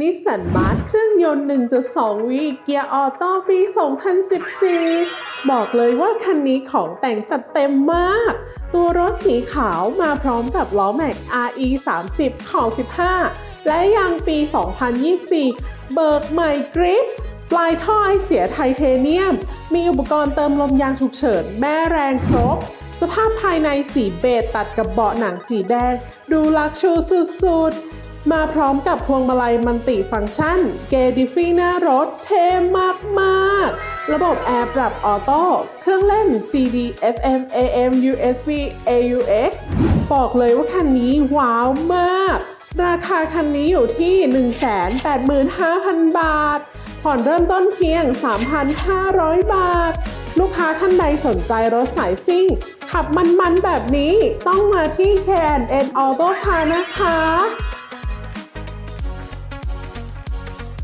นิสสันมาร์ทเครื่องยนต์ 1.2 วีเกียร์ออโต้ปี 2014 บอกเลยว่าคันนี้ของแต่งจัดเต็มมาก ตัวรถสีขาวมาพร้อมกับล้อแม็ก RE 30ของ 15 และยางปี 2024 เบิกใหม่กริปปลายท่อไอเสียไทเทเนียม มีอุปกรณ์เติมลมยางฉุกเฉิน แม่แรงครบ สภาพภายในสีเบจตัดกับเบาะหนังสีแดง ดูลักชูสุดๆ มาพร้อมกับพวงมาลัยมันติฟังก์ชัน เกดิฟี่หน้ารถเท่มากๆ ระบบแอร์ปรับออโต้ เครื่องเล่น CD FM AM USB AUX บอกเลยว่าคันนี้ว้าวมาก ราคาคันนี้อยู่ที่ 185,000 บาท ผ่อนเริ่มต้นเพียง 3,500 บาท ลูกค้าท่านใดสนใจรถสายซิ่ง ขับมันๆแบบนี้ต้องมาที่ K&N Auto Car นะคะ